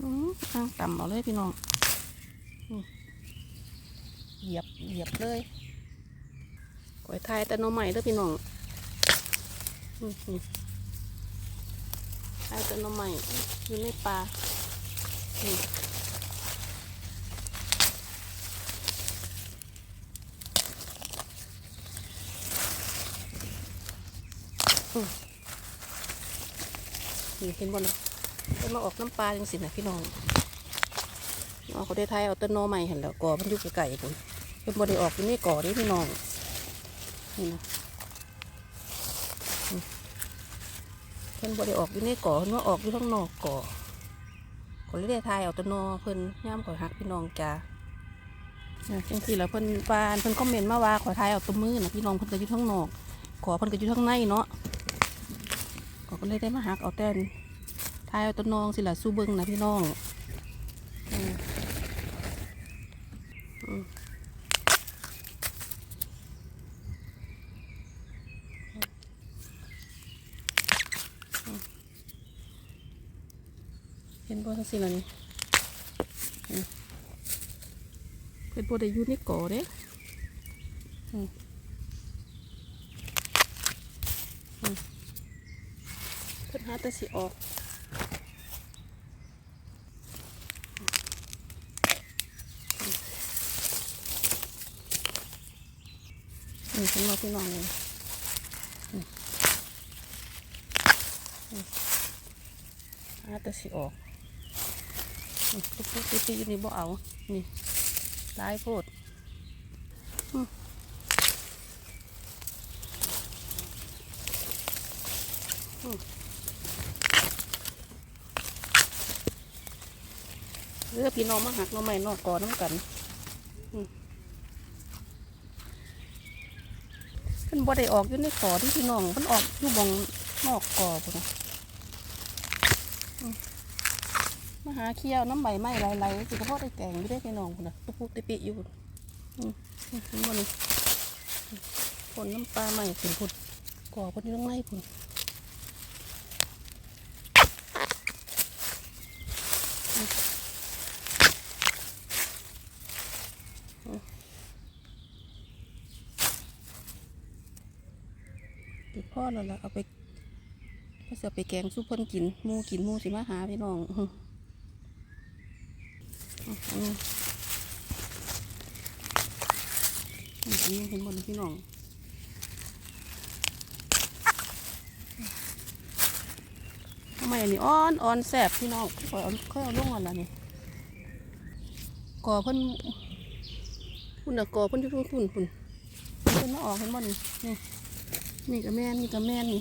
อืมข้างต่ำเอาเลยพี่น้องเหยียบเหยียบเลยกอยไทยแต่หน้องใหม่เด้อพี่น้องอืมนี่ทยแต่หน้องใหม่อยู่ในป่านี่อืมนี่เห็นบ่เนาะ มาออกน้ำปลาจังสินะพี่น้องน้องเขาได้ทายเอาต้นโนใหม่เห็นแล้วก่อมันอยู่ไกลๆผมเป็นบริออกอยู่นี่ก่อนี่พี่น้องนี่นะอืมเป็นบริออกอยู่นี่ก่อเพิ่นว่าออกอยู่ข้างนอกก่อขอเลยได้ทายเอาต้นโนเพิ่นย่ามขอหักพี่น้องจ้าจังสิแล้วเพิ่นปานเพิ่นคอมเมนต์มาว่าขอทายเอาตัวมือนะพี่น้องเพิ่นก็อยู่ข้างนอก ขอเพิ่นก็อยู่ข้างในเนาะขอก็เลยได้มาหักเอาแต่นายเอาต้นนองสิล่ะสู้เบิ้งนะพี่น้องเห็นบ่ทั้งสิล่ะนี่อืมเป็นบ่ได้อยู่ในก่อเด้เพิ่นหาแต่สิออก นี่ฉันมาพี่น้องเลยอาจจะสิออกตุ๊กตุ๊กตุ๊กตุ๊กอยู่นี่บ่เอา นี่ตายโพดเรือพี่น้องมาหักเราใหม่นอกกอน้ำกัน มัน บ่ได้ออกอยู่ในก่อที่พี่น้องมันออกอยู่บองนอกกอพุ่นะมาหาเคี้ยวน้ำใบไม้ไหลๆสิกระเพาะได้แกงอยู่ได้พี่น้องพุ่นนะตุกปุกติปิอยู่พุ่นอืมอืมเห็นบ่นผลน้ำปลาใหม่พุ่นพุ่นกอพุ่นอยู่ข้างในพุ่นอืมอืม ติดพ่อแล้วล่ะเอาไปก็จะไปแกงซุปเพิ่นกินหมูกินหมูสิมาหาพี่น้องอื้ออื้ออื้ออื้ออื้อเห็นบนพี่น้องทำไมอันนี้อ่อนอ่อนแสบพี่น้องค่อยเอาค่อยเอาลงก่อนละนี่ก่อเพิ่นพุ่นน่ะก่อเพิ่นอยู่พุ่นพุ่นพุ่นเพิ่นมาออกเห็นบ่นี่นี่ นี่กับแม่นนี่กับแม่นนี่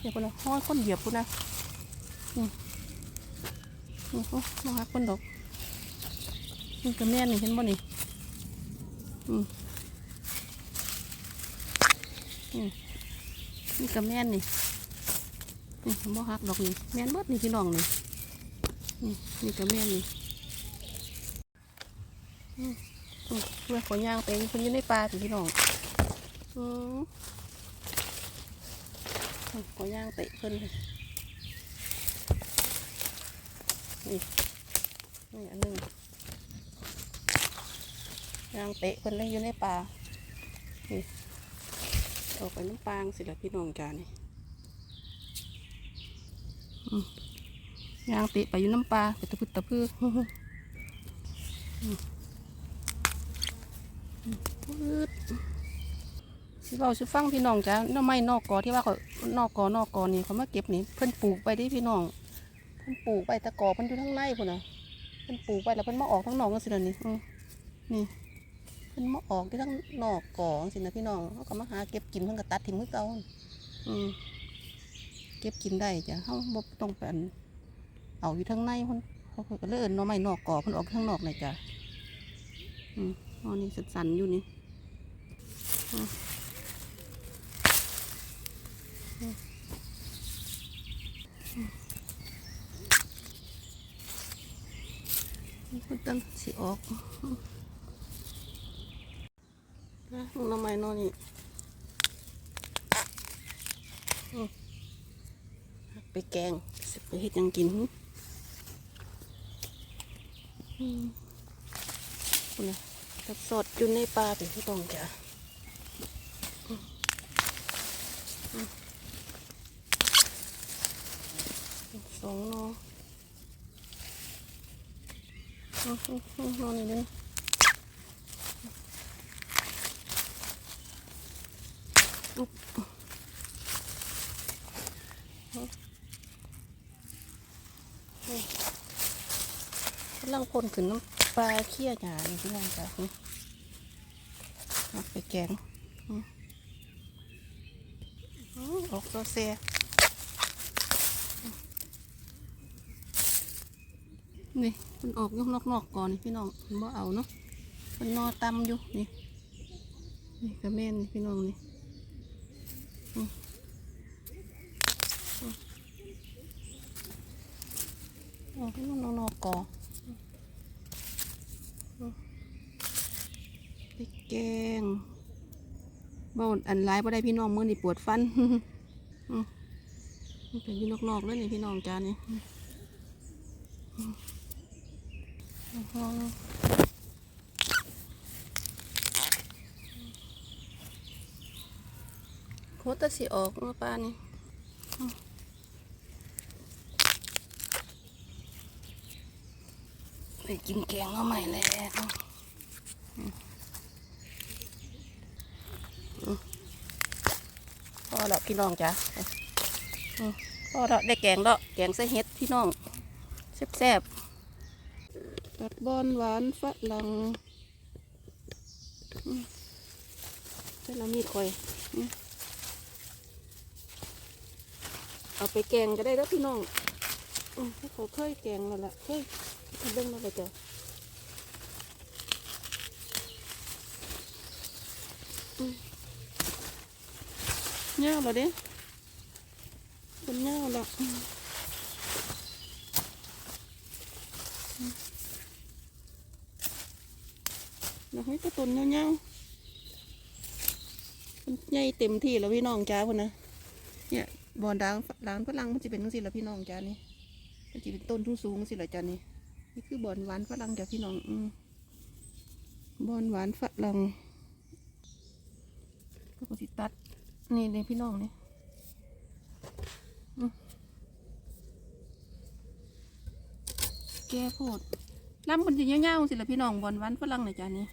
เดี๋ยวคนละห้อยคนเหยียบคนนะนี่นี่โอ้มาหักคนดอกนี่กับแม่นนี่เห็นบ่นี่อืมนี่นี่กับแม่นนี่นี่บ่หักดอกนี่แม่นเบิดนี่พี่น้องนี่นี่นี่กับแม่นนี่อืมอืมเพื่อขอย่างไปเพิ่นอยู่ในป่าสิพี่น้องอืม ขอย่างเตะเพิ่นนี่นี่อันหนึงย่างเตะเพิ่นเลยอยู่ในป่านี่ออกไปน้ำปางสิละพี่น้องจานี่ย่างเตะไปอยู่น้ำปลาไปตะพึดตะพืออืมอืมพืด สิเราสิฟังพี่น้องจ้ะน้ำไม้นอกกอที่ว่าเขานอกกอนอกกอนี่เขามาเก็บนี่เพิ่นปลูกไปดิพี่น้อง เพิ่นปลูกไปตะกอเพิ่นอยู่ทั้งไร่พุ่นน่ะเพิ่นปลูกไปแล้วเพิ่นมาออกทั้งนอกกันสิล่ะนี่อืมนี่เพิ่นมาออกที่ทั้งนอกกอสินะพี่น้องเขาก็มาหาเก็บกินเพิ่นก็ตัดทิ้งมือเก่าอืมเก็บกินได้จ้ะเขาบ่ต้องไปอันเอาอยู่ทั้งในเพิ่นเขาก็เลยเอิ้นน้อไม้นอกกอเพิ่นออกข้งนอกเลยจ้ะอืมอ๋อนี่สันๆอยู่นี่มั นตั้งสีออกนะมึงทำไมนอนนี่ไปแกงสิไปเฮ็ดยังกินคุณนะสดอยู่ในป่าเป็นพี่ต้องจ้ะอืมอืม สองนออืมอืมอืมนอนนี่นึงอุ๊บกำลังพ่นขึ้นน้ำปลาเขี้ยหยานี่พี่น้องจ้ะไปแกงออืมออกโซเซีย นี่มันออกอยกนอกๆก่อนนี่พี่น้องมันบ่เอาเนาะมันนอตำอยู่นี่นี่กระแม่นนี่พี่น้องนี่ออืมออกให้มันนอกๆก่อนไปแกงบ่อันร้ายบ่ได้พี่น้องมื้อนี่ปวดฟันอืมมันเป็นอยู่นอกๆเลยนี่พี่น้องจานนี่ โคตรสิออกมาปลานี่อืมไปกินแกงเอาใหม่แล้วพอแล้วพี่น้องจ้ะอืมพอแล้วได้แกงแล้วแกงใส่เห็ดพี่น้องแซ่บ ๆตัดบอนหวานฝรั่งอืมใส่ละมีดคอย เอาไปแกงก็ได้แล้วพี่น้องอเขาเคยแกงแล้วล่ะเคยเบิ่งมาเลยจ้ะอืมเงาเหรอเด้เป็นเงาแล้วอื มเราให้กระตุนเงาๆมันใหญ่เต็มที่แล้วพี่น้องจ้าคนนะเนี่ยบอนดางร้านฝรั่งมันจะเป็นจังสิละพี่น้องจ้านี่มันจะเป็นต้นทุ่งสูงสิละจ้านี่นี่คือบอนหวานฝรั่งจ้าพี่น้องอืบอนหวานฝรั่งก็สิตัดนี่เลยพี่น้องนี่แกโพดลำมันจะเงี้ยวๆสิละพี่น้องบอลวันฝรั่งหน่อยจ้านี่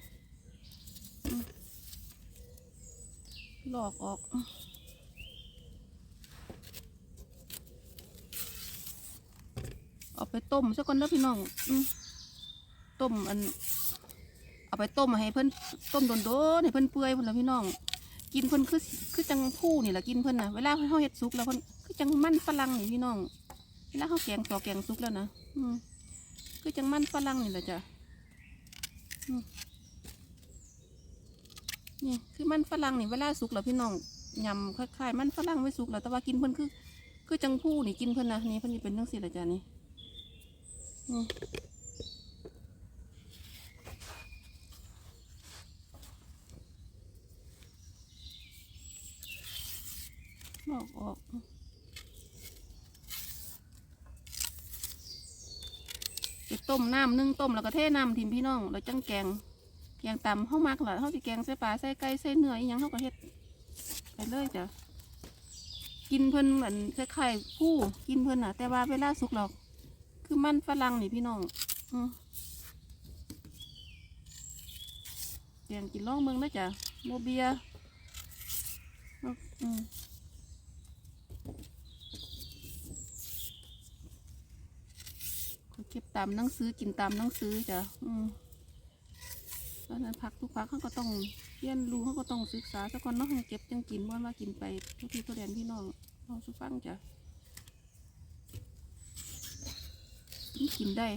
หลอกออกเอาไปต้มซะก่อนเด้อพี่น้องอต้มอัน เอาไปต้มให้เพิ่อนต้มโดนๆให้เพิ่อนเปื่อยเพุ่อนละพี่น้อง กินเพิ่อนคือคือจังผู้นี่แหละกินเพิ่อนนะเวลาเฮาเฮ็ดสุกแล้วเพิ่อนคือจังมันฝรั่งนี่พี่น้อง เวลาเฮาแกงต่อแกงสุกแล้วนะอืมคือจังมันฝรั่งนี่แหละจ้ะอืม นี่คือมันฝรั่งนี่เวลาสุกแล้วพี่น้องยำคล้ายๆมันฝรั่งไว้สุกแล้วแต่ว่ากินเพิ่นคือ คือจังผู้นี่กินเพิ่นนะนี่เพิ่นนี่เป็นจังซี่ละจ้ะนี่อืมออกออกไปต้มน้ำนึ่งต้มแล้วก็เทน้ำทิมพี่น้อง แล้วจังแกง แกงตำเฮามักล่ะเฮาสิแกงใส่ปลาใส่ไก่ใส่เนื้ออีหยังเฮาก็เฮ็ดไปเลยจ้ะกินเพิ่นเหมือนคล้ายๆผู้กินเพิ่นน่ะ แต่ว่าเวลาสุกแล้วคือมันฝรั่งนี่พี่น้องอืมแกงกินล่องเมืองนะจ้ะโมเบียอืมเขาเก็บตามหนังสือกินตามหนังสือจ้ะอืม เพราะนั้นพักทุกพักเขาก็ต้องเรียนรู้เขาก็ต้องศึกษาสักคนเนาะให้เก็บจังกินว่าว่ากินไปทุกที่ทุกแดนพี่น้องลองสุฟังจ้ะกินกินได้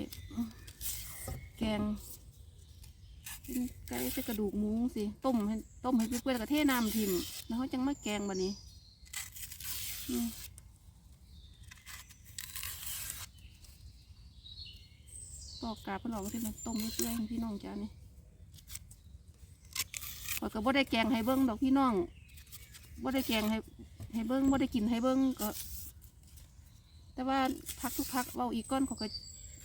แกงกินไก่ใส่กระดูกหมูสิต้มให้ต้มให้เปื่อยๆแล้วก็เทน้ำทิมแล้วเขาจังมาแกงแบบนี้อืมปอกกาบพิ่นออกที่มันต้มเปื่อยๆพี่น้องจ้านี่ ข้อยก็บ่ได้แกงให้เบิ้งดอกพี่น้องบ่ได้แกงให้ให้เบิ้งบ่ได้กินให้เบิ้งก็ แต่ว่าพักทุกพักเว้าอีกก้อนเขาก็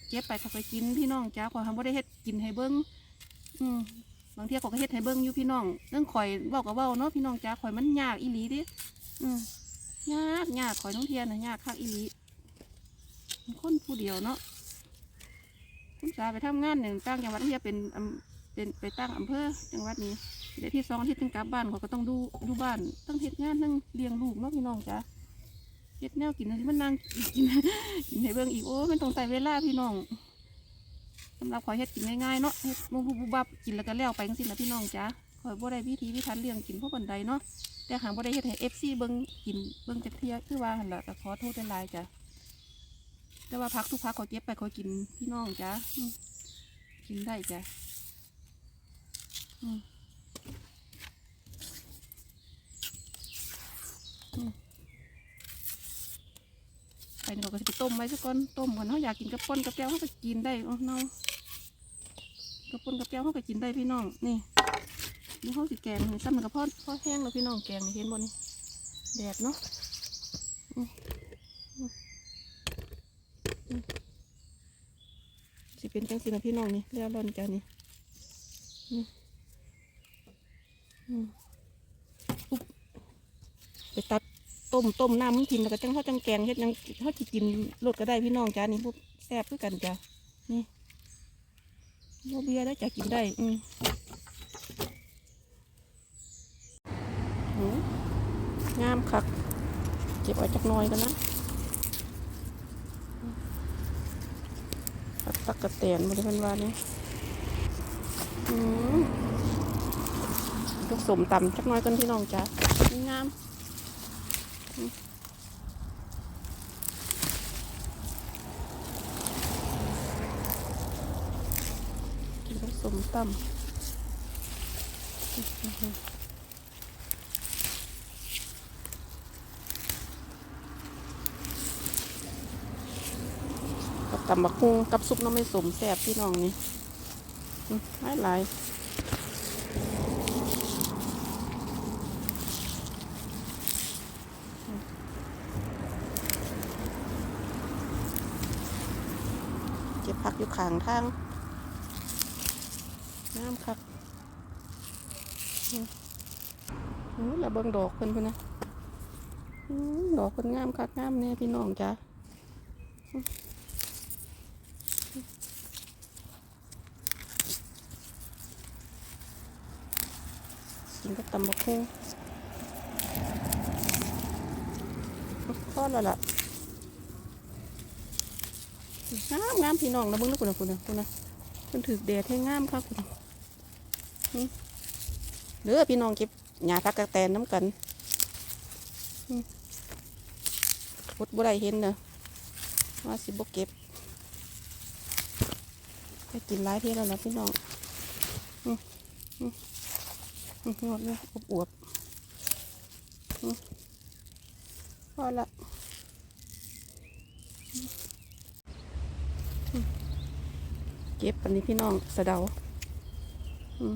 เก็บไปเขาไปกินพี่น้องจ้าข่อยทำบ่ได้เฮ็ดกินให้เบิ้งอืมบางเที่ยเขาก็เฮ็ดให้เบิ้งอยู่พี่น้องเรื่องข่อยเว้ากับเว้าเนาะพี่น้องจ้าข่อยมันยากอีหลีดิอืมยากยากข่อยน้องเทียนน่ะยากคักอีหลีเป็นคนผู้เดียวเนาะคุณสาไปทำงานหนึ่งตั้งจังหวัดเทียเป็นเป็นไปตั้งอำเภอจังหวัดนี้ เดี๋ยวที่สองอาทิตย์ถึงกลับบ้านเขาก็ต้องดูดูบ้านต้องเฮ็ดงานต้องเลี้ยงลูกเนาะพี่น้องจ้าเฮ็ดแนวกินที่มันนั่งกินกินให้เบิ่งอีกโอ้มันต้องใส่เวลาพี่น้องสำหรับขอยเฮ็ดกินง่ายๆเนาะเฮ็ดบุบบุบบับกินแล้วก็แล้วไปจังซี่นะพี่น้องจ้าขอยบ่ได้วิธีวิธันเลี้ยงกินเพราะบันไดเนาะแต่หางบ่ได้เฮ็ดให้ FC เบิ่งกินเบิ่งจักเทียคือว่าหั่นล่ะก็ขอโทษหลายๆจ้ะแต่ว่าพักทุกพักขอยเก็บไปขอยกินพี่น้องจ้ากินได้จ้ะอืมอืม ไปนี่เขา ก็จะไปต้มไว้สักก้อนต้มก่อนเขาอยากกินกับป้นกับแก้วเขาก็กินได้เอาเนากับป้นกับแก้วเขาก็กินได้พี่น้องนี่นี่เขาสิแกงนี่ซ้ำมันกับพ่อพ่อแห้งแล้วพี่น้องแกงนี่เห็นบ่นี่แดดเนาะสิเป็นจังสินะพี่น้องนี่เรียวร้อนจ้านี่ไปตัด ต้มต้มน้ำมันกินแล้วก็จังเขาจังแกงเฮ็ดยังเขาจะกินรสก็ได้พี่น้องจ้านี่พวกแซ่บคือกันจ้านี่โมเบียได้จะกินได้ อืมหืองามคักเก็บไว้จักน้อยกันนะตักกระแตนบริเวณวานี่อืมลูกสมตำจักน้อยกันพี่น้องจ้างาม กินผสมตำกับตำบักฮุงกับซุปน้ำไม่สมแซ่บพี่น้องนี่อืมหลายหลายเก็บผักอยู่ข้างทางน้ำครับอืมอืมแล้วเบิ่งดอกเพิ่นพุ่นนะดอกเพิ่นงามคักงามแน่พี่น้องจ้ะกินกับตำบักหุ่งพอแล้วล่ะ งามงามพี่น้องนะเบิ่งแล้วพุ่นนะพุ่นนะพุ่นนะมันถือแดดให้งามครับคุณอืมเด้อพี่น้องเก็บหญ้าพักกระแตนน้ำกันพุดบ่ได้เห็นเนอะว่าสิบ่เก็บไปกินหลายเที่ยแล้วนะพี่น้องอืมอืมอืมงดเลยอบอวบๆพอละ เก็บอันนี้พี่น้องสะเดาอืม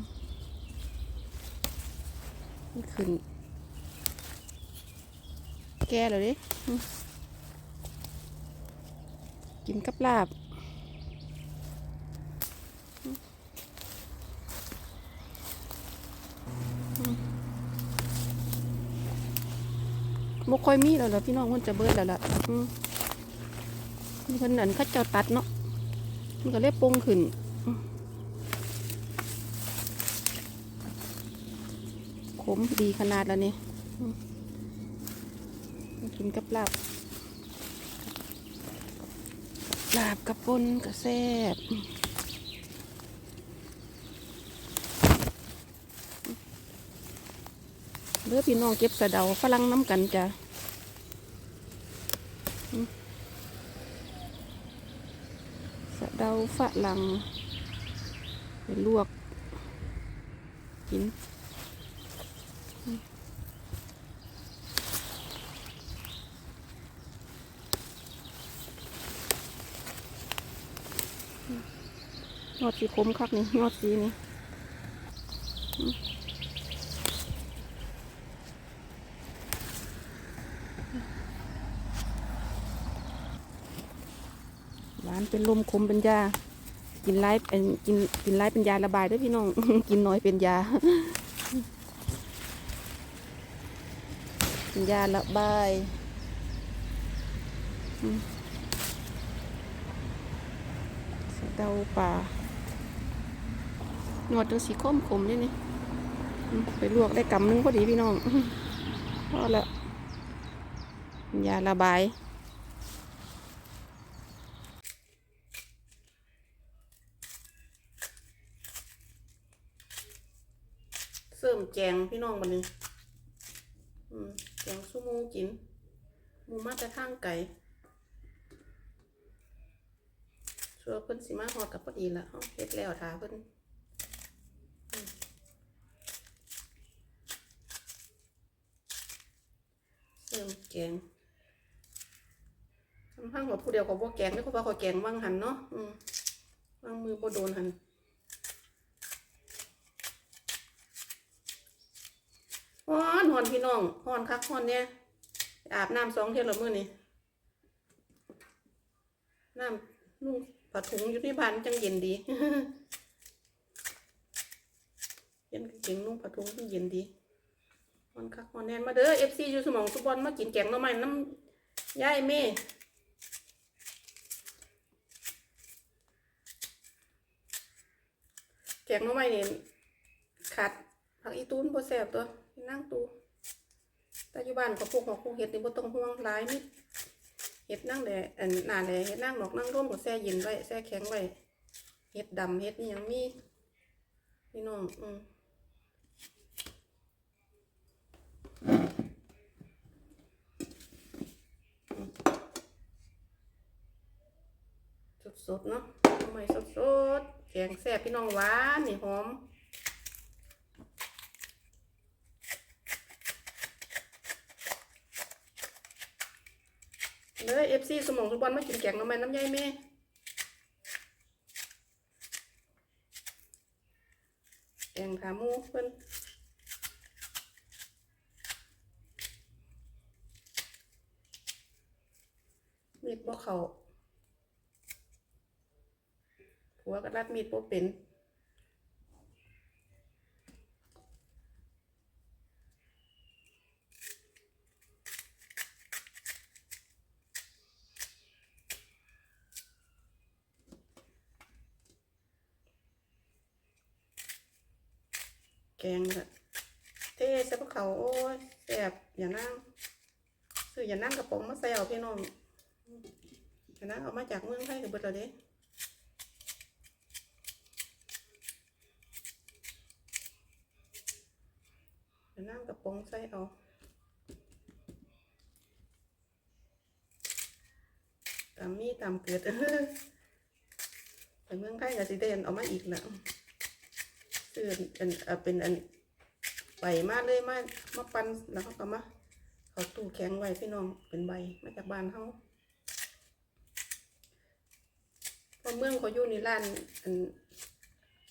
นี่ขึ้น แก่เลยดิกินกับลาบอืมอืมบ่ค่อยมีแล้วล่ะพี่น้องมันจะเบิดแล้วล่ะอืมนี่เพิ่นนั่นเขาเจ้าตัดเนาะ มันก็เล็บปงขึ้นขมดีขนาดแล้วนี่อืมกินกับลาบลาบกับปนกับแซ่บเลือพี่น้องเก็บสะเดาฝรั่งน้ำกันจ้ะ สะเดา ฝรั่งไปลวกกินยอดสีคมคักนี่ยอดสีนี่อืมหวาน เป็นลมคมเป็นยา กินไล่เป็นกินกินไล่เป็นยาระบายด้วยพี่น้อง กินน้อยเป็นยา เป็นยาระบายเดาป่าหนวดจังสีข้มขมนี่นี่อืมไปลวกได้กำนึงพอดีพี่น้องพอแล้วยาระบาย เสริม แจงพี่น้องบันนี้แจงสู้มูกินมูมาแต่ทางไก่ชัวเพิ่นสิมาฮอดกับพอดีละเฮาเฮ็ดแล้วท่าเพิ่นอืมเสริมแกงทำห้างหัวผู้เดียวก็บ่แกงเด้อเพราะว่าขาแกงว่างหันเนาะอืมวางมือบ่โดนหัน ฮ้อนฮ้อนพี่น้องฮ้อนคักฮ้อนเนี่ยอาบน้ำสองเที่ยวละมื้อนี่น้ำนุ่งผ้าถุงอยู่ที่บ้านจังเย็นดีเย็นเก่งนุ่งผ้าถุงจังเย็นดีฮ้อนคักฮ้อนแน่นมาเด้อ FC อยู่สมองสุบอลมากินแกงหน่อไม้น้ำยายเม่แกงหน่อไม้นี่ขาดผักอีตูนบ่แซ่บตัว นั่งตูแต่อยู่บ้านก็พวกของพวกเห็ดนี่บ่ต้องห่วงหลายนิดเห็ดนั่งแดอันหน้าแดเห็ดนั่งดอกนั่งร่มก็แช่เย็นไว้แช่แข็งไว้เห็ดดำเห็ดนี่ยังมีพี่น้องอืมสดๆเนาะทำไมสดๆแกงแซ่บพี่น้องหวานนี่หอม เลยเอฟซีสมองสุบอลมากินแกงน้ำมันน้ำใยแม่แกงขาหมูเพิ่นมีดบ่เขาผัวก็รัดมีดบ่เป็น แกงแบบ เทใส่พวกเขาโอ้ยแซ่บอย่านั่งซื้ออย่านั่งกระป๋องมาใส่เอาพี่น้องอย่านั่งเอามาจากเมืองไทยกับเบิดแล้วเด้อย่านั่งกระป๋องใส่เอาตามมีตามเกิดไปเมืองไทยกับสิเดนเอามาอีกแล้วซื้ออันเอ่อเป็นอัน ใบมาเลยมามาปั้นแล้วเขาก็มาเขาตู้แข็งไว้พี่น้องเป็นใบมาจากบ้านเขาพอเมืองเขาอยู่ในร้านอัน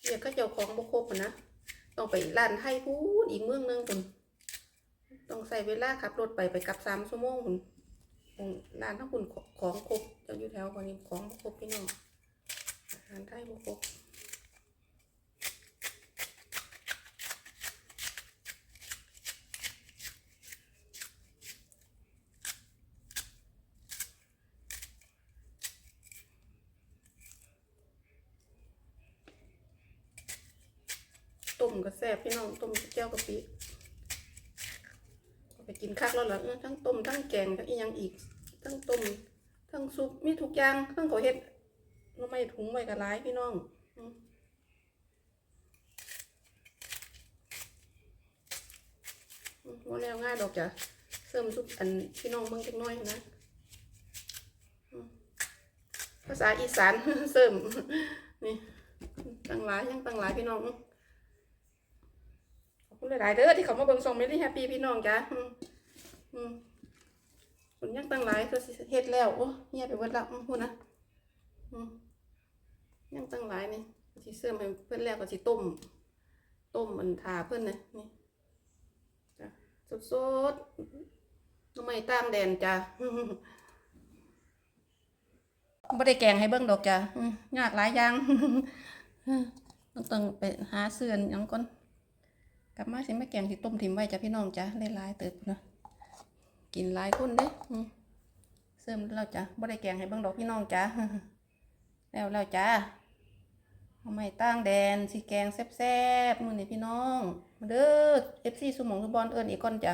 เรียกเขาเจ้าของบุครบนะต้องไปร้านให้พูดอีกเมืองหนึงคุณต้องใส่เวลาขับรถไปไปกลับสามชั่วโมงคุณร้านทั้งคุณของครบจะอยู่แถวคนนี้ของบุครบพี่น้องอาหารไทยบุครบ ต้มก็แซ่บพี่น้อง ต้มเจ้ากะปิไปกินคักแล้วเหรอเออทั้งต้มทั้งแกงทั้งอีหยังอีก ทั้งต้มทั้งซุปมีทุกอย่างทั้งเขาเฮ็ดน้ำไม่ถุงไว้กับร้ายพี่น้องมอืมว่าแล้วง่ายดอกจ้ะเสริมซุปอันพี่น้องเมืองจักน้อยนะภาษาอีสานเสริมนี่ตั้งหลายยังตั้งหลายพี่น้อง คุณหลายๆเด้อที่เขามาเบิ่งส่งเมลี่แฮปปี้พี่น้องจ้ะอืมอืมผลยังตั้งหลายคือสิเฮ็ดแล้วโอ้เงียบไปเบิดแล้วพูดนะอืมยังตั้งหลายนี่ก็สิเสริมให้เพิ่นแล้วก็สิต้ม ต้มมันทาเพิ่นนะนี่จ้ะสดๆทำไมตามแดนจ้ะบ่ได้แกงให้เบิ่งดอกจ้ะยากหลายอย่างต้องไปหาเสื่อนยังก่อน กลับมาสิมาแกงสิต้มถิมไว้จ้ะพี่น้องจ้ะได้หลายเติบนะกินหลายคนเด้เสริมแล้วจ้ะบ่ได้แกงให้เบิ่งดอกพี่น้องจ้ะแล้วแล้วจ้ะเอาไม่ตั้งแดนสิแกงแซ่บๆมื้อนี้พี่น้องมาเด้อ FC สุหมองสุบอลเอิ้นอีกก่อนจ้ะ